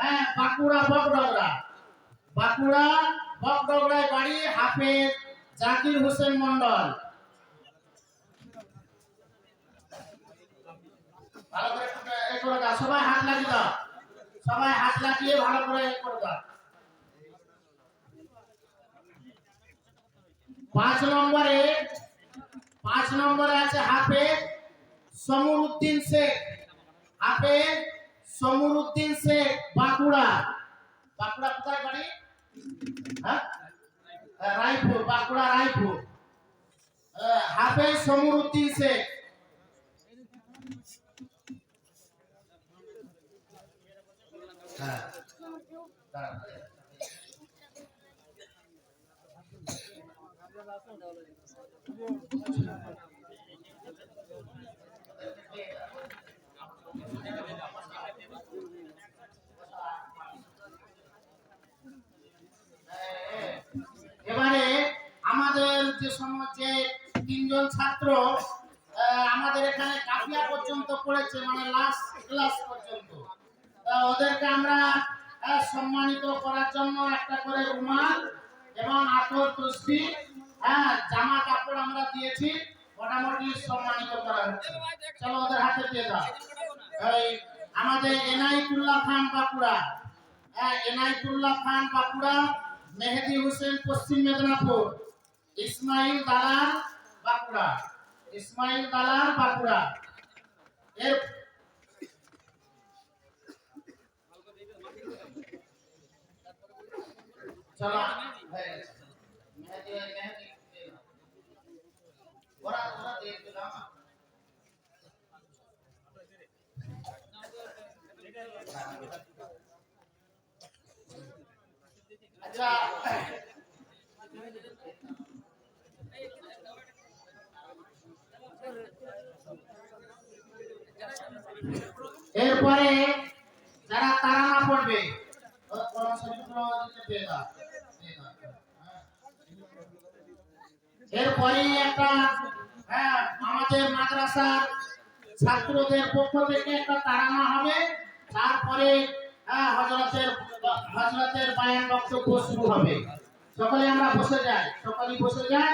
হ্যাঁ বাঁকুড়া বকডগরা জাকির হোসেন মন্ডল দাও, সবাই হাত লাগিয়ে সবাই হাত লাগিয়ে ভালো করে দাও। পাঁচ নম্বরে পাঁচ নম্বরে আছে হাফেজ সমুর উদ্দিন শেখ। হাফেজ সমুর উদ্দিন শেখ বাঁকুড়া। বাঁকুড়া কোথায় বাড়ি? হ্যাঁ? রায়পুর বাঁকুড়া রায়পুর। আহ, হাফেজ সমুর শেখ। হ্যাঁ। আমাদের যে যে তিনজন ছাত্র আমাদের এখানে কাফিয়া পর্যন্ত পড়েছে মানে লাস্ট ক্লাস পর্যন্ত। ওদেরকে আমরা সম্মানিত করার জন্য একটা করে রুমাল এবং আতর তসবি হ্যাঁ জামা কাপড় আমরা দিয়েছি, মোটামুটি সম্মানিত করা হচ্ছে। চলো ওদের হাতে দিয়ে দাও। এই আমাদের এনাইতুল্লাহ খান বাঁকুড়া হ্যাঁ এনাইতুল্লাহ খান বাঁকুড়া, মেহেদি হোসেন পশ্চিম মেদিনীপুর। ইসমাইল দালাল বাঁকুড়া ইসমাইল দালাল বাঁকুড়া এর চলো হয়ে গেছে। মেহেদি মেহেদি দিয়ে দাও। ওরা ওরা দিয়ে দিলাম আচ্ছা এরপরে যারা পড়বে দাও, দিয়ে দাও, হ্যাঁ। এরপরে একটা হ্যাঁ আমাদের মাদ্রাসার ছাত্রদের পক্ষ থেকে একটা তারানা হবে। তারপরে হ্যাঁ হজরতের হজরতের বায়ান বক্তব্য শুরু হবে। সকলে আমরা বসে যাই সকলেই বসে যাই।